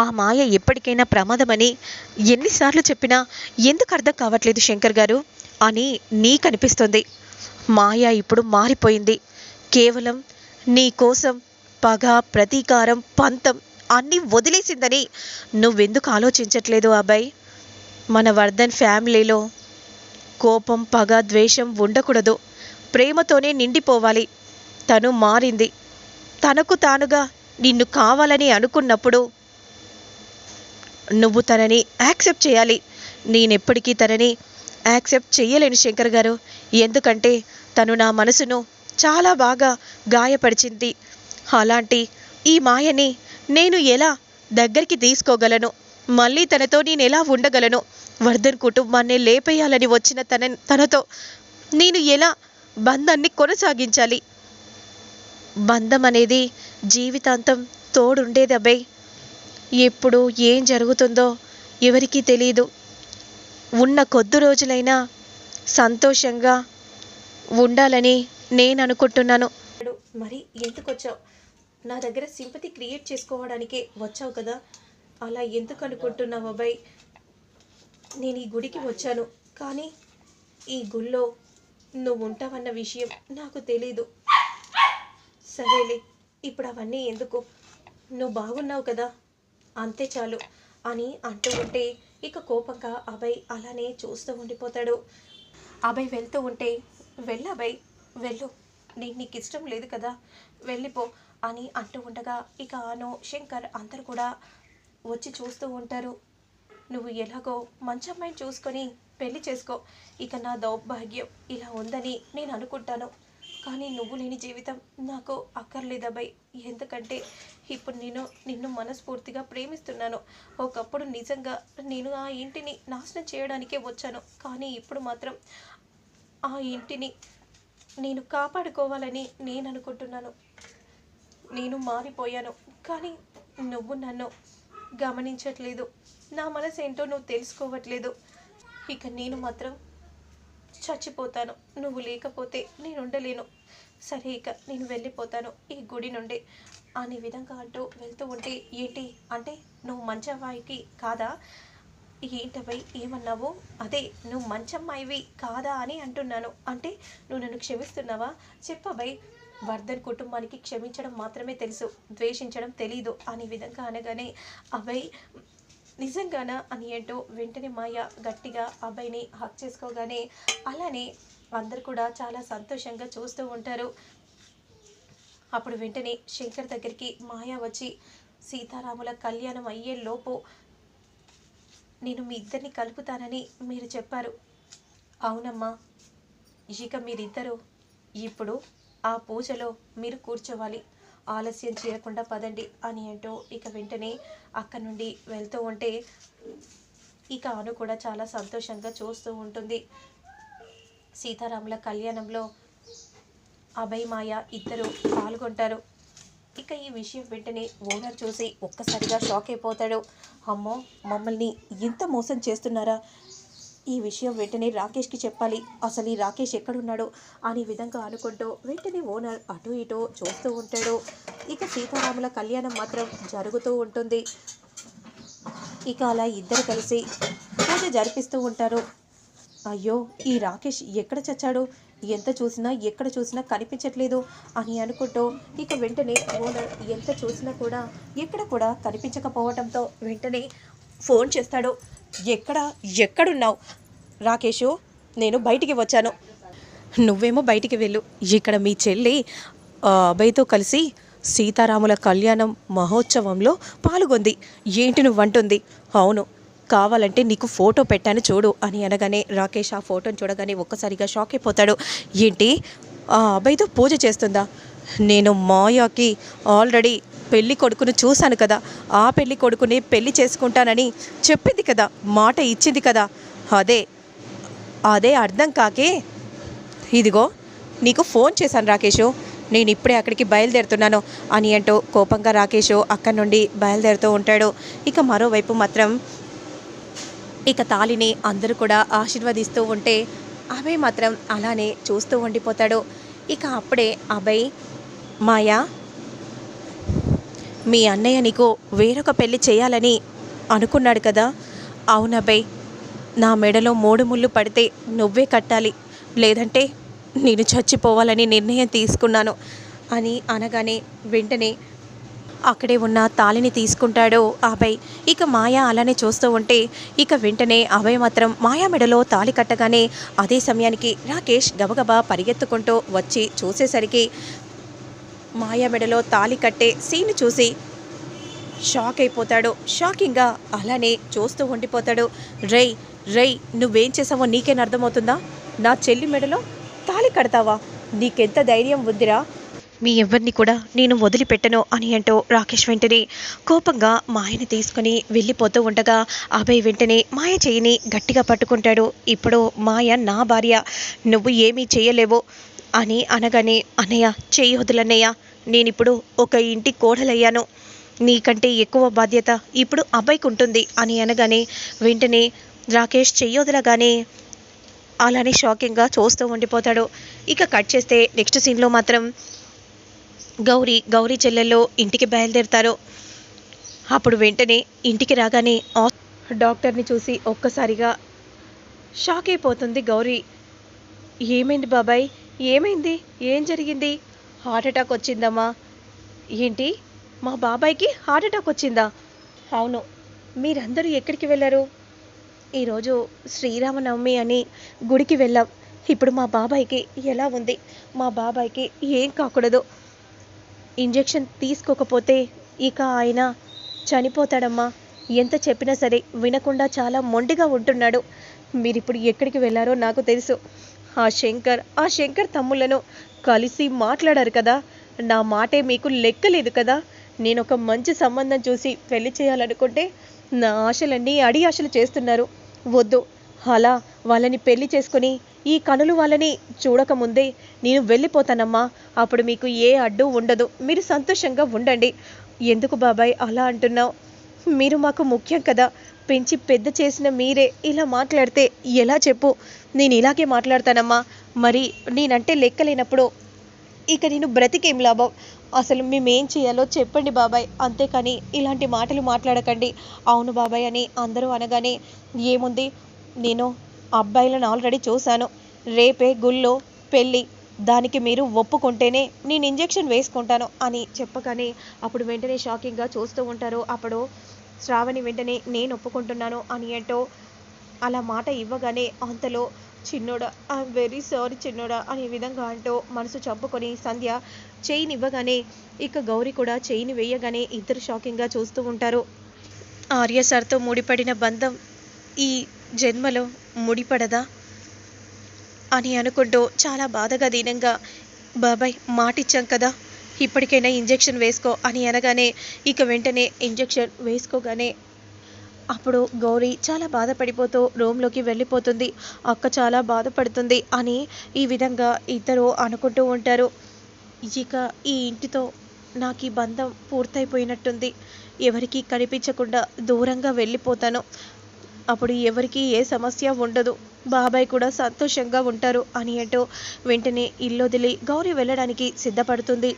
ఆ మాయ ఎప్పటికైనా ప్రమాదమని ఎన్నిసార్లు చెప్పినా ఎందుకు అర్థం కావట్లేదు శంకర్ గారు? అని నీకనిపిస్తుంది. మాయ ఇప్పుడు మారిపోయింది. కేవలం నీ కోసం పగ ప్రతీకారం పంతం అన్నీ వదిలేసిందని నువ్వెందుకు ఆలోచించట్లేదు అబ్బాయి? మన వర్ధన్ ఫ్యామిలీలో కోపం పగ ద్వేషం ఉండకూడదు. ప్రేమతోనే నిండిపోవాలి. తను మారింది. తనకు తానుగా నిన్ను కావాలని అనుకున్నప్పుడు నువ్వు తనని యాక్సెప్ట్ చేయాలి. నేనెప్పటికీ తనని యాక్సెప్ట్ చేయలేను శంకర్ గారు. ఎందుకంటే తను నా మనసును చాలా బాగా గాయపరిచింది. అలాంటి ఈ మాయని నేను ఎలా దగ్గరికి తీసుకోగలను? మళ్ళీ తనతో నేను ఎలా ఉండగలను? వర్ధన్ కుటుంబాన్ని లేపేయాలని వచ్చిన తన తనతో నేను ఎలా బంధాన్ని కొనసాగించాలి? బంధం అనేది జీవితాంతం తోడుండేది అబ్బాయి ఎప్పుడు ఏం జరుగుతుందో ఎవరికీ తెలియదు ఉన్న కొద్ది రోజులైనా సంతోషంగా ఉండాలని నేను అనుకుంటున్నాను మరి ఎందుకు వచ్చావు నా దగ్గర సింపతి క్రియేట్ చేసుకోవడానికే వచ్చావు కదా. అలా ఎందుకు అనుకుంటున్నావు అబ్బాయి? నేను ఈ గుడికి వచ్చాను కానీ ఈ గుళ్ళో నువ్వు ఉంటావన్న విషయం నాకు తెలీదు. సరేలే ఇప్పుడు అవన్నీ ఎందుకు? నువ్వు బాగున్నావు కదా. అంతే చాలు అని అంటూ ఉంటే ఇక కోపంగా అభయ్ అలానే చూస్తూ ఉండిపోతాడు. అభయ్ వెళ్తూ ఉంటే వెళ్ళు అభయ్ వెళ్ళు. నేను నీకు ఇష్టం లేదు కదా వెళ్ళిపో అని అంటూ ఉండగా ఇక అను శంకర్ అందరు కూడా వచ్చి చూస్తూ ఉంటారు. నువ్వు ఎలాగో మంచి అమ్మాయిని చూసుకొని పెళ్ళి చేసుకో. ఇక నా దౌర్భాగ్యం ఇలా ఉందని నేను అనుకుంటాను. కానీ నువ్వు లేని జీవితం నాకు అక్కర్లేదా బై ఎందుకంటే ఇప్పుడు నేను నిన్ను మనస్ఫూర్తిగా ప్రేమిస్తున్నాను. ఒకప్పుడు నిజంగా నేను ఆ ఇంటిని నాశనం చేయడానికే వచ్చాను. కానీ ఇప్పుడు మాత్రం ఆ ఇంటిని నేను కాపాడుకోవాలని నేను అనుకుంటున్నాను. నేను మారిపోయాను. కానీ నువ్వు నన్ను గమనించట్లేదు. నా మనసు ఏంటో నువ్వు తెలుసుకోవట్లేదు. ఇక నేను మాత్రం చచ్చిపోతాను. నువ్వు లేకపోతే నేను ఉండలేను సరే ఇక నేను వెళ్ళిపోతాను ఈ గుడి నుండి. అనే విధంగా అంటూ వెళ్తూ ఉంటే ఏంటి? అంటే నువ్వు మంచమ్మాయికి కాదా? ఏంటవై? ఏమన్నావు? అదే నువ్వు మంచమ్మాయివి కాదా అని అంటున్నాను. అంటే నువ్వు నన్ను క్షమిస్తున్నావా? చెప్పబై వర్ధన్ కుటుంబానికి క్షమించడం మాత్రమే తెలుసు. ద్వేషించడం తెలీదు. అనే విధంగా అనగానే అభయ్ నిజంగానా అని ఏంటో వెంటనే మాయ గట్టిగా అబ్బాయిని హక్ చేసుకోగానే అలానే అందరు కూడా చాలా సంతోషంగా చూస్తూ ఉంటారు. అప్పుడు వెంటనే శంకర్ దగ్గరికి మాయ వచ్చి సీతారాముల కళ్యాణం అయ్యే లోపు నేను మీ ఇద్దరిని కలుపుతానని మీరు చెప్పారు. అవునమ్మా ఇక మీరిద్దరూ ఇప్పుడు ఆ పూజలో మీరు కూర్చోవాలి. ఆలస్యం చేయకుండా పదండి అని అంటూ ఇక వెంటనే అక్కడి నుండి వెళ్తూ ఉంటే ఇక అను కూడా చాలా సంతోషంగా చూస్తూ ఉంటుంది. సీతారాముల కళ్యాణంలో అభయమాయ ఇద్దరు పాల్గొంటారు. ఇక ఈ విషయం వెంటనే ఓనర్ చూసి ఒక్కసారిగా షాక్ అయిపోతాడు. అమ్మో మమ్మల్ని ఇంత మోసం చేస్తున్నారా? ఈ విషయం వెంటనే రాకేష్కి చెప్పాలి. అసలు ఈ రాకేష్ ఎక్కడున్నాడో అనే విధంగా అనుకుంటూ వెంటనే ఓనర్ అటు ఇటు చూస్తూ ఉంటాడు. ఇక సీతారాముల కళ్యాణం మాత్రం జరుగుతూ ఉంటుంది. ఇక అలా ఇద్దరు కలిసి పూజ జరిపిస్తూ ఉంటారు. అయ్యో ఈ రాకేష్ ఎక్కడ చచ్చాడు? ఎంత చూసినా ఎక్కడ చూసినా కనిపించట్లేదు అని అనుకుంటూ ఇక వెంటనే ఓనర్ ఎంత చూసినా కూడా ఎక్కడ కూడా కనిపించకపోవడంతో వెంటనే ఫోన్ చేస్తాడు? ఎక్కడ? ఎక్కడున్నావు? రాకేషు నేను బయటికి వచ్చాను. నువ్వేమో బయటికి వెళ్ళు. ఇక్కడ మీ చెల్లి అబ్బాయితో కలిసి సీతారాముల కళ్యాణం మహోత్సవంలో పాల్గొంది. ఏంటి నువ్వంటుంది? అవును కావాలంటే నీకు ఫోటో పెట్టాను చూడు అని అనగానే రాకేష్ ఆ ఫోటోని చూడగానే ఒక్కసారిగా షాక్ అయిపోతాడు. ఏంటి? ఆ అబ్బాయితో పూజ చేస్తుందా? నేను మాయాకి ఆల్రెడీ పెళ్ళి కొడుకును చూశాను కదా. ఆ పెళ్ళి కొడుకుని పెళ్ళి చేసుకుంటానని చెప్పింది కదా. మాట ఇచ్చింది కదా. అదే అదే అర్థం కాకే. ఇదిగో నీకు ఫోన్ చేశాను రాకేషు. నేను ఇప్పుడే అక్కడికి బయలుదేరుతున్నాను అని అంటూ కోపంగా రాకేషు అక్కడి నుండి బయలుదేరుతూ ఉంటాడు. ఇక మరోవైపు మాత్రం ఇక తాలిని అందరూ కూడా ఆశీర్వదిస్తూ ఉంటే అభయ్ మాత్రం అలానే చూస్తూ ఉండిపోతాడు. ఇక అప్పుడే అభయ్ మాయా మీ అన్నయ్య నీకు వేరొక పెళ్ళి చేయాలని అనుకున్నాడు కదా? అవునబ్బాయ్ నా మెడలో మూడు ముళ్ళు పడితే నువ్వే కట్టాలి. లేదంటే నేను చచ్చిపోవాలని నిర్ణయం తీసుకున్నాను అని అనగానే వెంటనే అక్కడే ఉన్న తాళిని తీసుకుంటాడు అభయ్ ఇక మాయా అలానే చూస్తూ ఉంటే ఇక వెంటనే అభయ్ మాత్రం మాయా మెడలో తాళి కట్టగానే అదే సమయానికి రాకేష్ గబగబా పరిగెత్తుకుంటూ వచ్చి చూసేసరికి మాయా మెడలో తాళి కట్టే సీన్ చూసి షాక్ అయిపోతాడు. షాకింగ్గా అలానే చూస్తూ ఉండిపోతాడు. రేయ్ రేయ్ నువ్వేం చేసావో నీకేం అర్థమవుతుందా? నా చెల్లి మెడలో తాళి కడతావా? నీకెంత ధైర్యం ఉందిరా? మీ ఎవరిని కూడా నేను వదిలిపెట్టను అని అంటూ రాకేష్ వెంటనే కోపంగా మాయని తీసుకుని వెళ్ళిపోతూ ఉండగా అభయ్ వెంటనే మాయ చేయిని గట్టిగా పట్టుకుంటాడు. ఇప్పుడు మాయ నా భార్య. నువ్వు ఏమీ చేయలేవు. అని అనగానే అన్నయ్య చేయి వదులన్నయ్య నేనిప్పుడు ఒక ఇంటి కోడలయ్యాను. నీకంటే ఎక్కువ బాధ్యత ఇప్పుడు అబ్బాయికి ఉంటుంది అని అనగానే వెంటనే రాకేష్ చెయ్యొదలగానే అలానే షాకింగ్గా చూస్తూ ఉండిపోతాడు. ఇక కట్ చేస్తే నెక్స్ట్ సీన్లో మాత్రం గౌరీ గౌరీ చెల్లెల్లో ఇంటికి బయలుదేరుతారు. అప్పుడు వెంటనే ఇంటికి రాగానే డాక్టర్ని చూసి ఒక్కసారిగా షాక్ అయిపోతుంది గౌరీ. ఏమైంది బాబాయ్? ఏమైంది? ఏం జరిగింది? హార్ట్ అటాక్ వచ్చిందమ్మా. ఏంటి? మా బాబాయ్కి హార్ట్ అటాక్ వచ్చిందా? అవును. మీరందరూ ఎక్కడికి వెళ్ళారు? ఈరోజు శ్రీరామనవమి అని గుడికి వెళ్ళాం. ఇప్పుడు మా బాబాయ్కి ఎలా ఉంది? మా బాబాయ్కి ఏం కాకూడదు. ఇంజెక్షన్ తీసుకోకపోతే ఇక ఆయన చనిపోతాడమ్మా. ఎంత చెప్పినా సరే వినకుండా చాలా మొండిగా ఉంటున్నాడు. మీరిప్పుడు ఎక్కడికి వెళ్ళారో నాకు తెలుసు. ఆ శంకర్ ఆ శంకర్ తమ్ములను కలిసి మాట్లాడారు కదా. నా మాటే మీకు లెక్కలేదు కదా. నేను ఒక మంచి సంబంధం చూసి పెళ్ళి చేయాలనుకుంటే నా ఆశలన్నీ అడి ఆశలు చేస్తున్నారు. వద్దు. అలా వాళ్ళని పెళ్ళి చేసుకొని ఈ కనులు వాళ్ళని చూడకముందే నేను వెళ్ళిపోతానమ్మా. అప్పుడు మీకు ఏ అడ్డు ఉండదు. మీరు సంతోషంగా ఉండండి. ఎందుకు బాబాయ్ అలా అంటున్నావు? మీరు మాకు ముఖ్యం కదా. పెంచి పెద్ద చేసిన మీరే ఇలా మాట్లాడితే ఎలా చెప్పు? నేను ఇలాగే మాట్లాడతానమ్మా. మరి నేనంటే లెక్కలేనప్పుడు ఇక నేను బ్రతికేం లాభం? అసలు మేమేం చేయాలో చెప్పండి బాబాయ్. అంతేకాని ఇలాంటి మాటలు మాట్లాడకండి. అవును బాబాయ్ అని అందరూ అనగానే ఏముంది? నేను అబ్బాయిలను ఆల్రెడీ చూశాను. రేపే గుళ్ళో పెళ్ళి. దానికి మీరు ఒప్పుకుంటేనే నేను ఇంజెక్షన్ వేసుకుంటాను అని చెప్పగానే అప్పుడు వెంటనే షాకింగ్గా చూస్తూ ఉంటారు. అప్పుడు శ్రావణి వెంటనే నేను ఒప్పుకుంటున్నాను అని అంటూ అలా మాట ఇవ్వగానే అంతలో చిన్నోడా ఐఎమ్ వెరీ సారీ చిన్నోడా అనే విధంగా అంటూ మనసు చంపుకొని సంధ్య చైన్ ఇవ్వగానే ఇక గౌరీ కూడా చైన్ వేయగానే ఇద్దరు షాకింగ్గా చూస్తూ ఉంటారు. ఆర్య సార్తో ముడిపడిన బంధం ఈ జన్మలో ముడిపడదా అని అనుకుంటూ చాలా బాధగా దీనంగా బాబాయ్ మాటిచ్చాం కదా ఇప్పటికైనా ఇంజెక్షన్ వేసుకో అని అనగానే ఇక వెంటనే ఇంజెక్షన్ వేసుకోగానే అప్పుడు గౌరీ చాలా బాధపడిపోతూ రూమ్లోకి వెళ్ళిపోతుంది. అక్క చాలా బాధపడుతుంది అని ఈ విధంగా ఇద్దరు అనుకుంటూ ఉంటారు. ఇక ఈ ఇంటితో నాకు ఈ బంధం పూర్తయిపోయినట్టుంది. ఎవరికీ కనిపించకుండా దూరంగా వెళ్ళిపోతాను. అప్పుడు ఎవరికీ ఏ సమస్య ఉండదు. బాబాయ్ కూడా సంతోషంగా ఉంటారు అని అంటూ వెంటనే ఇల్లు వదిలి గౌరీ వెళ్ళడానికి సిద్ధపడుతుంది.